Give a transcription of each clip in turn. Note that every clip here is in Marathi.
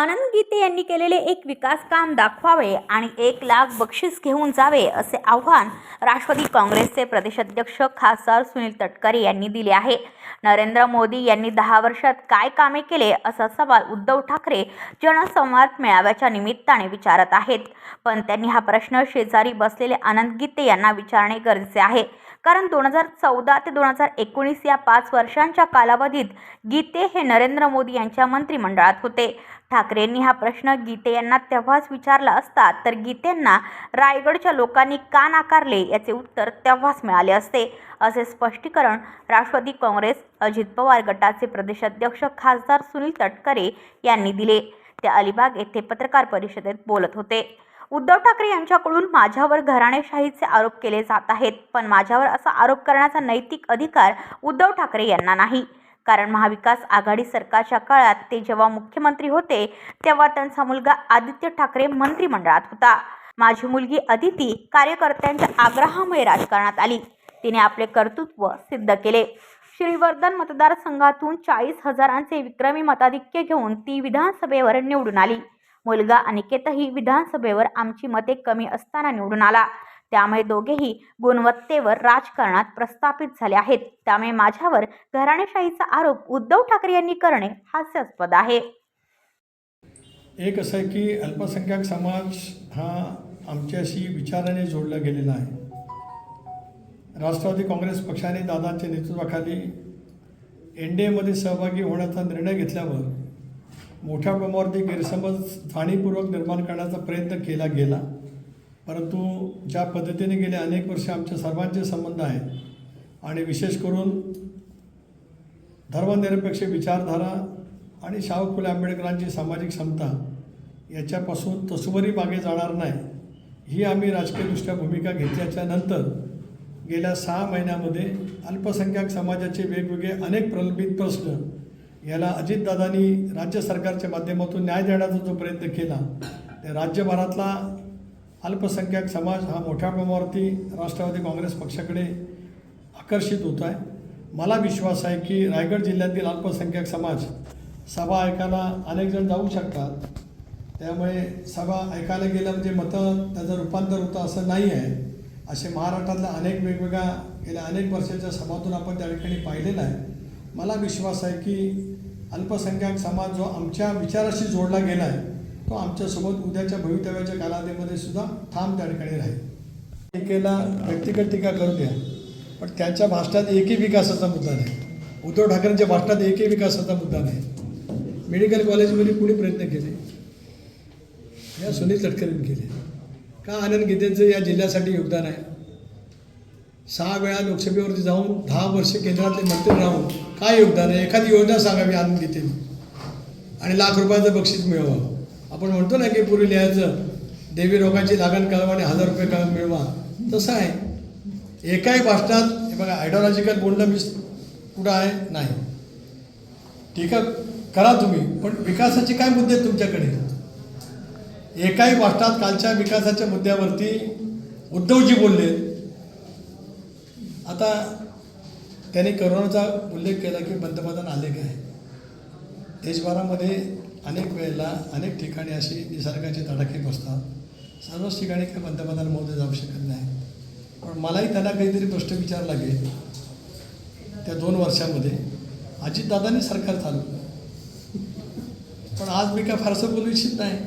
आनंद गीते यांनी केलेले एक विकास काम दाखवावे आणि एक लाख बक्षीस घेऊन जावे असे आव्हान राष्ट्रवादी काँग्रेसचे प्रदेशाध्यक्ष खासदार सुनील तटकरे यांनी दिले आहे. नरेंद्र मोदी यांनी दहा वर्षात काय कामे केले असा सवाल उद्धव ठाकरे जनसंवाद मेळाव्याच्या निमित्ताने विचारत आहेत. पण त्यांनी हा प्रश्न शेजारी बसलेले आनंद गीते यांना विचारणे गरजेचे आहे. कारण दोन हजार चौदा ते दोन हजार एकोणीस या पाच वर्षांच्या कालावधीत गीते हे नरेंद्र मोदी यांच्या मंत्रिमंडळात होते. ठाकरेंनी हा प्रश्न गीते यांना तेव्हाच विचारला असता तर गीतेंना रायगडच्या लोकांनी का नाकारले याचे उत्तर तेव्हाच मिळाले असते. असे स्पष्टीकरण राष्ट्रवादी काँग्रेस अजित पवार गटाचे प्रदेशाध्यक्ष खासदार सुनील तटकरे यांनी दिले. ते अलिबाग येथे पत्रकार परिषदेत बोलत होते. उद्धव ठाकरे यांच्याकडून माझ्यावर घराणेशाहीचे आरोप केले जात आहेत. पण माझ्यावर असा आरोप करण्याचा नैतिक अधिकार उद्धव ठाकरे यांना नाही. कारण महाविकास आघाडी सरकारच्या काळात ते जेव्हा मुख्यमंत्री होते तेव्हा त्यांचा मुलगा आदित्य ठाकरे मंत्रिमंडळात होता. माझी मुलगी अदिती कार्यकर्त्यांच्या आग्रहामुळे राजकारणात आली. तिने आपले कर्तृत्व सिद्ध केले. श्रीवर्धन मतदारसंघातून चाळीस हजारांचे विक्रमी मताधिक्य घेऊन ती विधानसभेवर निवडून आली. मुलगा अनिकेतही विधानसभेवर आमची मते कमी असताना निवडून आला. त्यामुळे दोघेही गुणवत्तेवर राजकारणात प्रस्थापित झाले आहेत. त्यामुळे माझ्यावर घराणेशाहीचा आरोप उद्धव ठाकरे यांनी करणे हास्यास्पद आहे. एक असं आहे की अल्पसंख्याक समाज हा आमच्याशी विचाराने जोडला गेलेला आहे. राष्ट्रवादी काँग्रेस पक्षाने दादांच्या नेतृत्वाखाली एन डी एमध्ये सहभागी होण्याचा निर्णय घेतल्यावर मोठ्या प्रमाणावरती गैरसमज जाणीवपूर्वक निर्माण करण्याचा प्रयत्न केला गेला. परंतु ज्या पद्धतीने गेले अनेक वर्ष आमच्या सर्वांचे संबंध आहेत आणि विशेष करून धर्मनिरपेक्ष विचारधारा आणि शाहू फुले आंबेडकरांची सामाजिक क्षमता याच्यापासून तसुवरी मागे जाणार नाही ही आम्ही राजकीयदृष्ट्या भूमिका घेतल्याच्या नंतर गेल्या सहा महिन्यामध्ये अल्पसंख्याक समाजाचे वेगवेगळे अनेक प्रलंबित प्रश्न याला अजितदादांनी राज्य सरकारच्या माध्यमातून न्याय देण्याचा जो प्रयत्न केला राज्यभरातला अल्पसंख्याक समाज हा मोठ्या प्रमाणावरती राष्ट्रवादी काँग्रेस पक्षाकडे आकर्षित होत आहे. मला विश्वास आहे की रायगड जिल्ह्यातील अल्पसंख्याक समाज सभा ऐकायला अनेक जण जाऊ शकतात. त्यामुळे सभा ऐकायला गेलं म्हणजे मतं त्याचं रूपांतर होतं असं नाही आहे. असे महाराष्ट्रातल्या अनेक वेगवेगळ्या गेल्या अनेक वर्षाच्या सभातून आपण त्या ठिकाणी पाहिलेलं आहे. मला विश्वास आहे की अल्पसंख्याक समाज जो आमच्या विचाराशी जोडला गेला आहे तो आमच्यासोबत उद्याच्या भवितव्याच्या कालावधीमध्ये सुद्धा ठाम त्या ठिकाणी राहील. टीकेला व्यक्तिगत टीका करू द्या पण त्यांच्या भाषणात एकही विकासाचा मुद्दा नाही. उद्धव ठाकरेंच्या भाषणात एकही विकासाचा मुद्दा नाही. मेडिकल कॉलेजमध्ये कुणी प्रयत्न केले? या सुनील तटकरेंनी केले. का आनंद गीतेचं या जिल्ह्यासाठी योगदान आहे? सहा वेळा लोकसभेवरती जाऊन दहा वर्ष केंद्रातले मंत्री राहून काय योगदान आहे? एखादी योजना सांगावी आनंद घेते आणि लाख रुपयाचं बक्षीस मिळवा. आपण म्हणतो ना की पूर्वी लिहायचं देवी रोगाची लागण कळवा आणि हजार रुपये कळ मिळवा. तसं आहे. एकाही भाषणात हे बघा आयडिओलॉजिकल बोलणं मी कुठं आहे? नाही. ठीक आहे करा तुम्ही. पण विकासाचे काय मुद्दे आहेत तुमच्याकडे? एकाही भाषणात कालच्या विकासाच्या मुद्द्यावरती उद्धवजी बोलले. आता त्यांनी करोनाचा उल्लेख केला की पंतप्रधान आले काय देशभरामध्ये अनेक वेळेला अनेक ठिकाणी अशी निसर्गाचे तडाखे बसतात. सर्वच ठिकाणी काही पंतप्रधान मोदी जाऊ शकत नाही. पण मलाही त्यांना काहीतरी प्रश्न विचार लागेल. त्या दोन वर्षामध्ये अजितदादांनी सरकार चालवलं पण आज मी काय फारसं बोलू इच्छित नाही.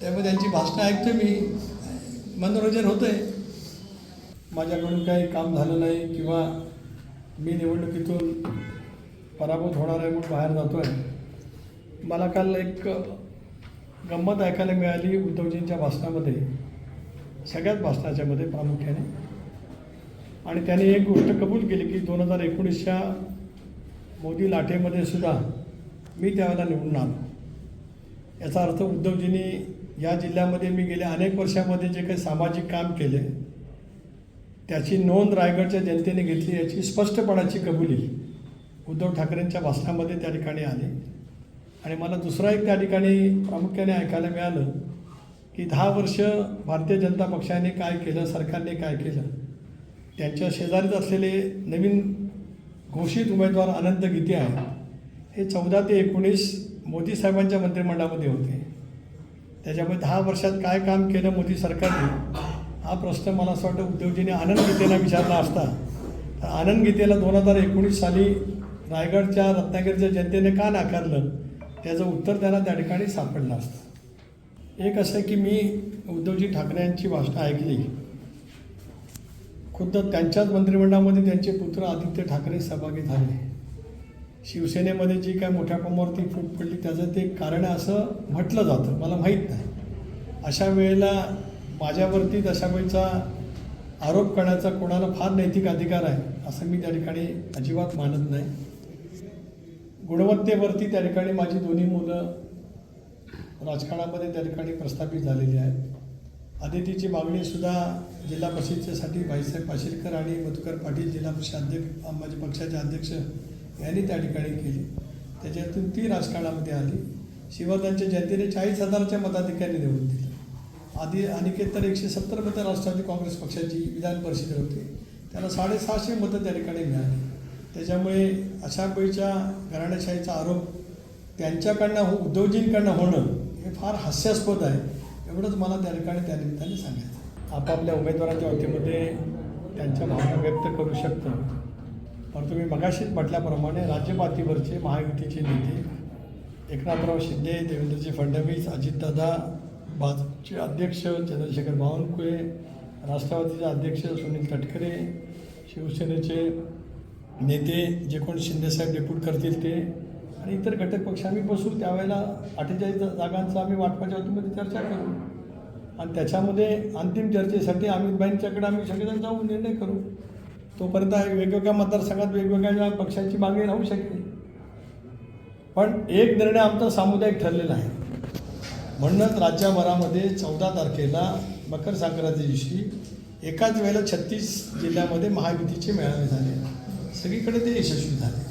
त्यामुळे त्यांची भाषणं ऐकतो मी. मनोरंजन होतं आहे माझ्याकडून काही काम झालं नाही किंवा मी निवडणुकीतून पराभूत होणार आहे म्हणून बाहेर जातो आहे मला काल एक गंमत ऐकायला मिळाली उद्धवजींच्या भाषणामध्ये सगळ्याच भाषणाच्यामध्ये प्रामुख्याने. आणि त्याने एक गोष्ट कबूल केली की दोन हजार एकोणीसच्या मोदी लाटेमध्ये सुद्धा मी त्यावेळेला निवडून आलो. याचा अर्थ उद्धवजींनी या जिल्ह्यामध्ये मी गेल्या अनेक वर्षामध्ये जे काही सामाजिक काम केले त्याची नोंद रायगडच्या जनतेने घेतली याची स्पष्टपणाची कबुली उद्धव ठाकरेंच्या भाषणामध्ये त्या ठिकाणी आली. आणि मला दुसरा एक त्या ठिकाणी प्रामुख्याने ऐकायला मिळालं की दहा वर्ष भारतीय जनता पक्षाने काय केलं सरकारने काय केलं त्यांच्या शेजारीच असलेले नवीन घोषित उमेदवार अनंत गीते आहेत हे चौदा ते एकोणीस मोदी साहेबांच्या मंत्रिमंडळामध्ये होते. त्याच्यामुळे दहा वर्षात काय काम केलं मोदी सरकारने? हा प्रश्न मला असं वाटतं उद्योगजीने आनंद गीतेला विचारला असता. तर आनंद गीतेला दोन हजार एकोणीस साली रायगडच्या रत्नागिरीच्या जनतेने का नाकारलं? त्याचं उत्तर त्यांना त्या ठिकाणी सापडलं असतं. एक असं की मी उद्धवजी ठाकरे यांची भाषणं ऐकली. खुद्द त्यांच्याच मंत्रिमंडळामध्ये त्यांचे पुत्र आदित्य ठाकरे सहभागी झाले. शिवसेनेमध्ये जी काय मोठ्या प्रमाणावरती फूट पडली त्याचं ते कारण असं म्हटलं जातं. मला माहीत नाही. अशा वेळेला माझ्यावरती दशाबाईचा आरोप करण्याचा कोणाला फार नैतिक अधिकार आहे असं मी त्या ठिकाणी अजिबात मानत नाही. गुणवत्तेवरती त्या ठिकाणी माझी दोन्ही मुलं राजकारणामध्ये त्या ठिकाणी प्रस्थापित झालेली आहेत. आदितीची मागणीसुद्धा जिल्हा परिषदेसाठी भाईसाहेब पाशीलकर आणि मधुकर पाटील जिल्हा परिषद अध्यक्ष माझे पक्षाचे अध्यक्ष यांनी त्या ठिकाणी केली. त्याच्यातून ती राजकारणामध्ये आली. शिवराजांच्या जनतेने चाळीस हजाराच्या मताधिकारी निवडून दिली. आधी अनिकेत तर एकशे सत्तर मतं राष्ट्रवादी काँग्रेस पक्षाची विधान परिषदेत होती. त्याला साडेसहाशे मतं त्या ठिकाणी मिळाली. त्याच्यामुळे अशा वेळच्या घराणेशाहीचा आरोप त्यांच्याकडनं हो उद्योगजींकडनं होणं हे फार हास्यास्पद आहे. एवढंच मला त्या ठिकाणी त्या निमित्ताने सांगायचं आपापल्या उमेदवारांच्या वतीमध्ये त्यांच्या भावना व्यक्त करू शकतो. परंतु मी मगाशीच म्हटल्याप्रमाणे राज्यपातळीवरचे महायुतीचे नेते एकनाथराव शिंदे देवेंद्रजी फडणवीस अजितदादा भाजपचे अध्यक्ष चंद्रशेखर बावनकुळे राष्ट्रवादीचे अध्यक्ष सुनील तटकरे शिवसेनेचे नेते जे कोण शिंदेसाहेब डेप्यूट करतील ते आणि इतर घटक पक्ष. आम्ही बसू त्यावेळेला अठ्ठेचाळीस जागांचा आम्ही वाटपाच्या वतीमध्ये चर्चा करू. आणि त्याच्यामध्ये अंतिम चर्चेसाठी अमितभाईंच्याकडे आम्ही सगळेजण जाऊन निर्णय करू. तोपर्यंत वेगवेगळ्या मतदारसंघात वेगवेगळ्या पक्षांची मागणी राहू शकेल. पण एक निर्णय आमचा सामुदायिक ठरलेला आहे. म्हणूनच राज्यभरामध्ये चौदा तारखेला मकर संक्रांती दिवशी एकाच वेळेला छत्तीस जिल्ह्यामध्ये महायुतीचे मेळावे झाले. सगळीकडे ते यशस्वी झाले.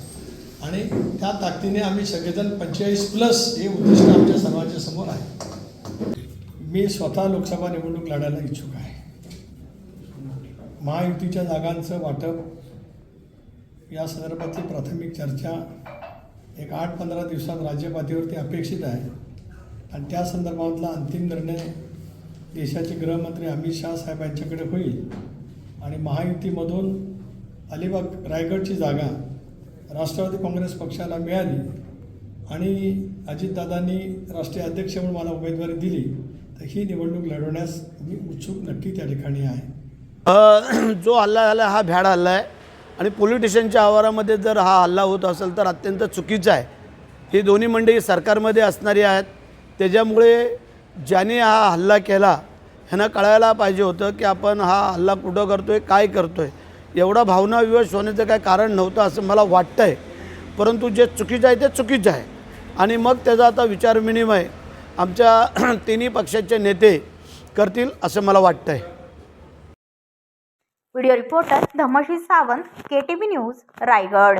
आणि त्या ताकदीने आम्ही सगळेजण पंचेचाळीस प्लस हे उद्दिष्ट आमच्या सर्वांच्या समोर आहे. मी स्वतः लोकसभा निवडणूक लढायला इच्छुक आहे. महायुतीच्या जागांचं वाटप या संदर्भातली प्राथमिक चर्चा एक आठ पंधरा दिवसात राज्यपातळीवरती अपेक्षित आहे. आणि त्या संदर्भातला अंतिम निर्णय देशाचे गृहमंत्री अमित शाह साहेब यांच्याकडे होईल. आणि महायुतीमधून अलिबाग रायगडची जागा राष्ट्रवादी काँग्रेस पक्षाला मिळाली आणि अजितदादांनी राष्ट्रीय अध्यक्ष म्हणून मला उमेदवारी दिली तर ही निवडणूक लढवण्यास मी उत्सुक नक्की त्या ठिकाणी आहे. जो हल्ला झाला हा भ्याड हल्ला आहे. आणि पोलिटिशियनच्या आवारामध्ये जर हा हल्ला होत असेल तर अत्यंत चुकीचा आहे. ही दोन्ही मंडळी सरकारमध्ये असणारी आहेत. त्याच्यामुळे ज्याने हा हल्ला केला ह्यांना कळायला पाहिजे होतं की आपण हा हल्ला कुठं करतो आहे काय करतो आहे एवढा भावनाविवश होण्याचं काय कारण नव्हतं असं मला वाटतं आहे परंतु जे चुकीचं आहे ते चुकीचं आहे. आणि मग त्याचा आता विचारविनिमय आमच्या तिन्ही पक्षाचे नेते करतील असं मला वाटतं आहे video reporter Dhamshi Sawant KTV news Raigad.